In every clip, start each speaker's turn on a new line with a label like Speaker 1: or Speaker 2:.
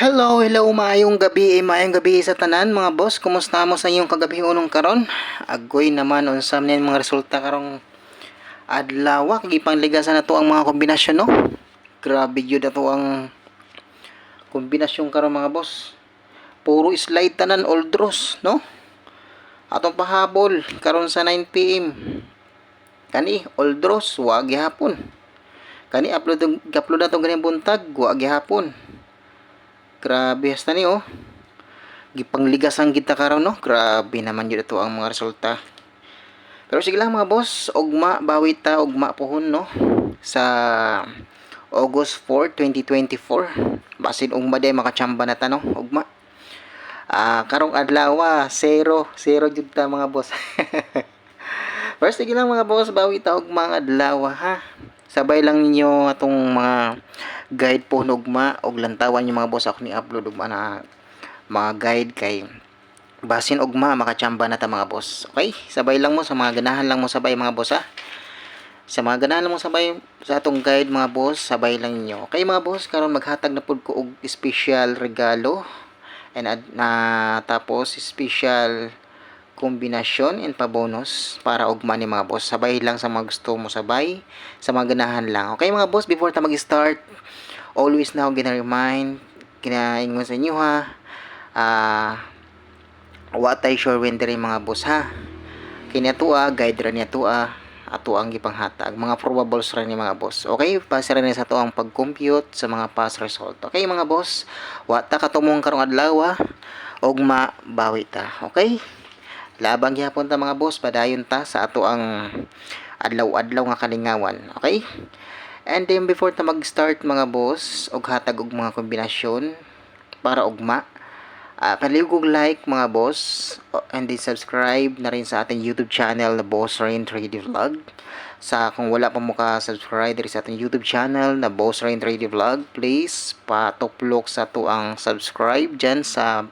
Speaker 1: Hello, hello, maayong gabi, eh, maayong gabi sa tanan mga boss. Kumusta mo sa iyong kagabi unong karon? Agoy naman unsam niyan mga resulta karong adlaw kagipang ligasan na to ang mga kombinasyon no. Grabe gyud ato ang kombinasyon karon mga boss. Puro slide tanan all draws, no? Atong pahabol karon sa 9 PM. Kani all draws wa gihapon. Kani upload upload na to ganing buntag wa gihapon. Grabe hasta ni oh. Gipangligas ang kita karon no. Grabe naman yun ito ang mga resulta. Pero sige lang mga boss, ugma bawi ta ugma pohon no sa August 4, 2024. Basin ugma day makachamba na ta no, ugma. Ah, karong adlaw zero, zero jud ta mga boss. First sige lang mga boss, bawi ta ugma ang adlaw ha. Sabay lang ninyo atong mga guide po nugma og lantawan yung mga boss ako ni upload ugma na mga guide kay basin ugma makachamba na ta mga boss. Okay? Sabay lang mo sa mga ganahan lang mo sabay mga boss ha. Sa mga ganahan lang mo sabay sa atong guide mga boss, sabay lang ninyo. Okay mga boss, karon maghatag na pud ko og special regalo and ad- na tapos special kombinasyon and pa-bonus para ugma ni mga boss. Sabay lang sa mga gusto mo sabay, sa mga ganahan lang. Okay mga boss, before ta mag-start, always na ako gina-remind, kinaingon sa inyo ha, ah, what I sure when diri mga boss ha. Kini tua, guide ra niya tua, ato ang gipanghatag. Mga probables ra ni mga boss. Okay, pasa ra ni sa to ang pag-compute sa mga past result. Okay mga boss, wa ta katumong karong adlaw. Ugma bawi ta. Okay? Labang gyapon ta mga boss, padayon ta sa ato ang adlaw-adlaw nga kalingawan. Okay? And then before ta mag-start mga boss, og hatag og mga kombinasyon para ugma. Uh, paligog like mga boss and then subscribe na rin sa ating YouTube channel na Boss Rain 3D Vlog. Sa kung wala pa mo ka subscribe sa ating YouTube channel na Boss Rain 3D Vlog, please patuplok sa to ang subscribe dyan sa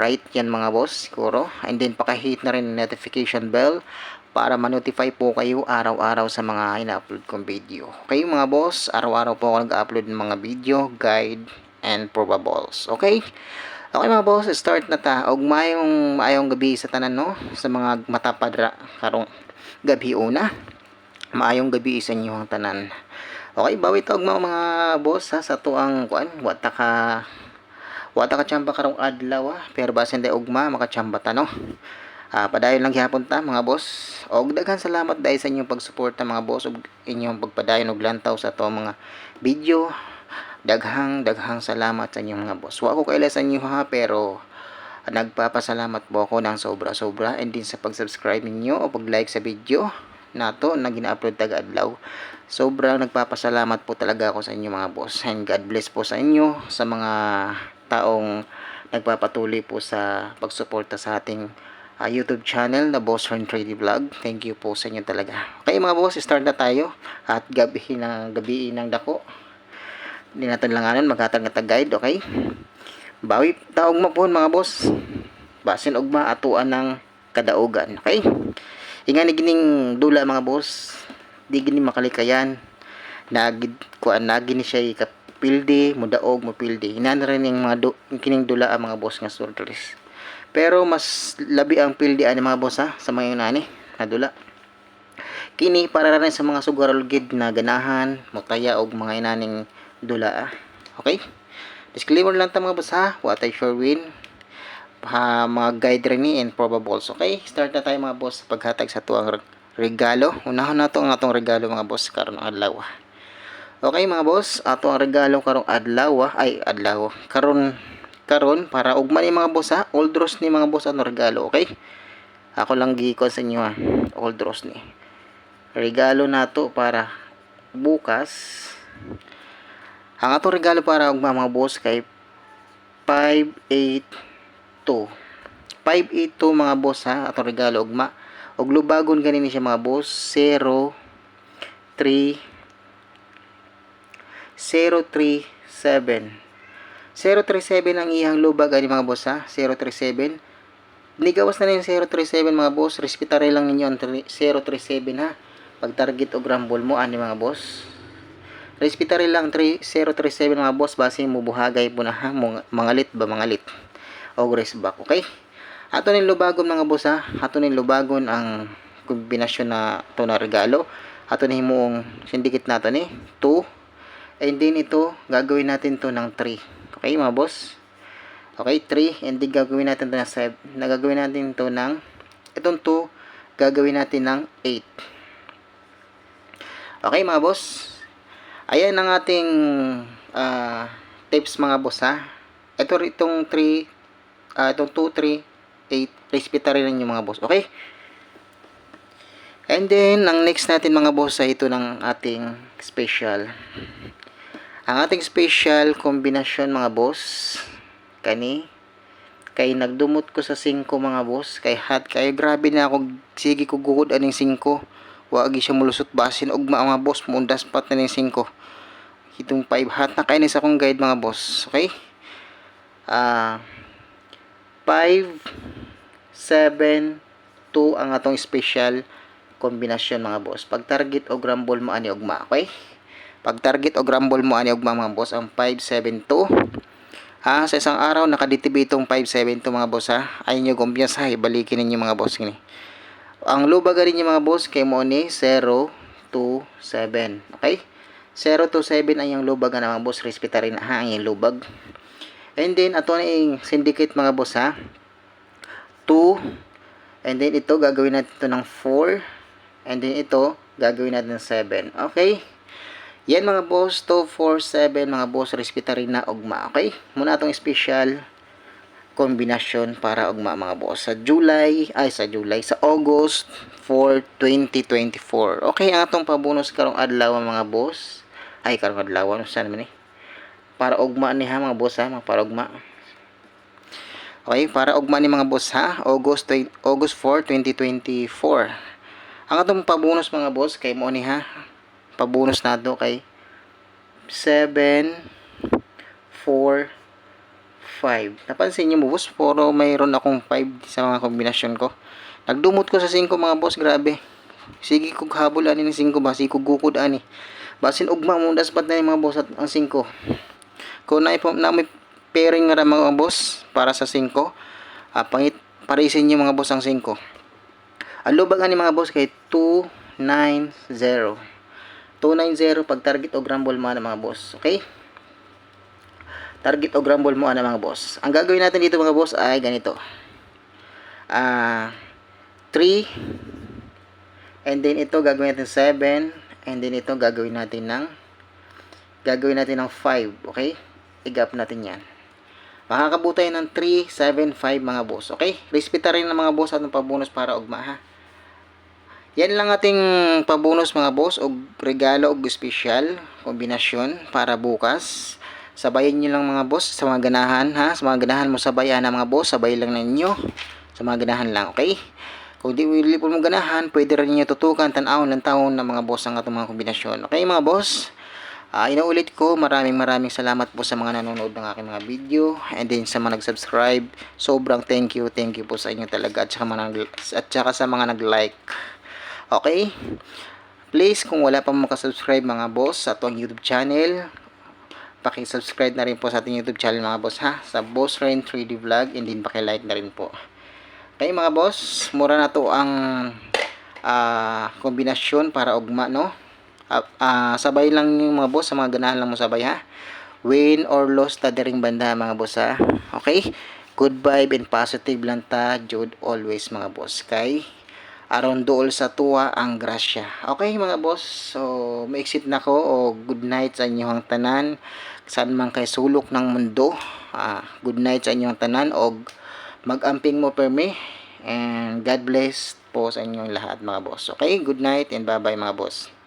Speaker 1: right? Yan mga boss siguro. And then pakahit na rin ang notification bell para ma-notify po kayo araw-araw sa mga ina-upload kong video. Okay mga boss? Araw-araw po ako nag-upload ng mga video guide and probables. Okay? Okay mga boss start na ta. Og mayong maayong gabi sa tanan no? Sa mga matapadra karong gabi una. Maayong gabi sa inyong tanan. Okay bawi ta og mga, mga boss ha sa tuang kuan wata Wata ka tsamba karong adlaw ah. Pero basin day ugma makachamba ta no. Ah, padayon lang gihapon ta mga boss. Og daghan salamat dahil sa inyong pagsuporta mga boss ug inyong pagpadayon og lantaw sa to mga video. Daghang daghang salamat sa inyong mga boss. Wa ko kaila sa inyo ha pero nagpapasalamat po ako ng sobra-sobra and din sa pag-subscribe ninyo o pag-like sa video nato na gina-upload taga adlaw. Sobrang nagpapasalamat po talaga ako sa inyo mga boss. And God bless po sa inyo sa mga taong nagpapatuloy po sa pagsuporta sa ating ah, YouTube channel na Boss Ron 3D Vlog. Thank you po sa inyo talaga. Okay mga boss, start na tayo. At gabi na gabi ng dako. Hindi natin langanan, maghatag na guide, okay? Bawi taong mapon mga boss. Basin ugma atuan ng kadaugan, okay? Inga ni gining dula mga boss. Di gini makalikayan. Nagid kuan nagi ni siya kapildi, mudaog mo pildi. Inan rin yung mga yung kining dula ang mga boss nga surgeries. Pero mas labi ang pildi ani mga boss ha sa mga inani na dula. Kini para rin sa mga sugarol gid na ganahan, mutaya og mga inaning dula. ah. Okay? Disclaimer lang ta mga boss ha. What I sure win ha, mga guide rin ni and probables. Okay, start na tayo mga boss sa paghatag sa tuang reg- regalo. Unahan na to ang atong regalo mga boss karon ang adlaw. Okay mga boss, ato ang regalo karong adlaw ah. ay adlaw. Karon karon para ugma ni mga boss ha. Old Ross ni mga boss ano regalo, okay? Ako lang gikon sa inyo ha. Old Ross ni. Regalo nato para bukas. Ang atong regalo para ugma mga boss kay 582. 582 mga boss ha, atong regalo ugma. Og lubagon ganin siya mga boss 0 3 037 037 ang iyang lubag ani mga boss ha 037 Nigawas na rin yung 037 mga boss respetare lang ninyo ang 037 ha pag target og rumble mo ani mga boss Respiratory lang 3037 mga boss base mo buhagay po na ha mga, lit ba mga lit. Ogres back, okay? Ato nin lubagon mga boss ha. Ato nin lubagon ang kombinasyon na to na regalo. Ato ni himong syndicate nato ni 2 and then ito gagawin natin to ng 3. Okay mga boss? Okay, 3 and then gagawin natin to ng 7. Nagagawin natin to ng itong 2 gagawin natin ng 8. Okay mga boss? Ayan ang ating ah, tips mga boss ha. Ito itong 3, ah, itong 2, 3, 8, respeta rin mga boss. Okay? And then, ang next natin mga boss ay ito ng ating special. Ang ating special kombinasyon mga boss, kani, kay nagdumot ko sa 5 mga boss, kay hat, kay grabe na ako, sige ko gugod aning 5. Wagi siya mulusot basin, ugma mga boss, mundas pat na ning 5 itong 5 hat na kainis akong guide mga boss okay? Ah 5 7 2 ang atong special kombinasyon mga boss. Pag target o grumble mo ani ugma okay pag target o grumble mo ani ugma mga boss ang 5 7 2 ah sa isang araw nakaditibi itong 5 7 2 mga boss ha? Ayun nyo kumpiyansa ibalikin ninyo mga boss gini. Ang lubag rin niyo mga boss kay mo ni 0 to 7 okay? 0 to 7 ay yung lubag na mga boss respeta rin ha ang yung lubag. And then ato na yung syndicate mga boss ha? 2 and then ito gagawin natin ito ng 4 and then ito gagawin natin ng 7 okay yan mga boss 2, 4, 7 mga boss respeta rin na ugma. Okay muna itong special kombinasyon para ugma mga boss. Sa July ay sa July sa August 4, 2024 okay ang atong pabonus karong adlaw mga boss. Ay karong adlaw ano saan man eh? Para ugma ni ha mga boss ha mga para ugma. Okay para ugma ni mga boss ha August 20, August 4, 2024 ang atong pabonus mga boss kay mo ni ha pabonus nato kay 7 4 5. Napansin niyo mo boss, puro mayroon akong 5 sa mga kombinasyon ko. Nagdumot ko sa 5 mga boss, grabe. Sige kog habol ani ng 5 ba, sige kog gukod ani. Basin ugma mo daspat na mga boss at ang 5. Kung na, na may pairing nga mga boss para sa 5, ah, pangit parisin niyo mga boss ang 5. Ang lubag ani mga boss kay 290. 290 pag target o grumble man mga boss, okay? target o grumble mo ano mga boss. Ang gagawin natin dito mga boss ay ganito. Ah, 3 and then ito gagawin natin 7 and then ito gagawin natin ng gagawin natin ng 5, okay? I-gap natin 'yan. Makakabuta ng 3, 7, 5 mga boss, okay? Respeta rin ng mga boss at ng pabonus para ugma ha. Yan lang ating pabonus mga boss o regalo o special kombinasyon para bukas. Sabayin nyo lang mga boss sa mga ganahan ha? Sa mga ganahan mo sabayan na mga boss? Sabay lang ninyo. Sa mga ganahan lang okay? Kung di willi po mo ganahan pwede rin niyo tutukan tanawon ng taon ng mga boss ang atong mga kombinasyon. Okay mga boss? Uh, inuulit ko maraming maraming salamat po sa mga nanonood ng aking mga video and then sa mga nag-subscribe. Sobrang thank you thank you po sa inyo talaga at saka, mga, at saka sa mga nag-like okay? Please kung wala pa makasubscribe mga boss sa atong youtube channel paki-subscribe na rin po sa ating YouTube channel mga boss ha? Sa Boss Rain 3D Vlog and din paki-like na rin po. Okay mga boss mura na to ang uh, kombinasyon para ugma no? Uh, uh, sabay lang yung mga boss sa mga ganahan lang mo sabay ha? Win or loss ta ring banda mga boss ha? Okay? Good vibe and positive lang ta Jude always mga boss kay aron dool sa tuwa ang grasya. Okay mga boss, so ma-exit na ko o good night sa inyong tanan. Saan man kay sulok ng mundo. Ah, good night sa inyong tanan o mag-amping mo per me. And God bless po sa inyong lahat mga boss. Okay, good night and bye bye mga boss.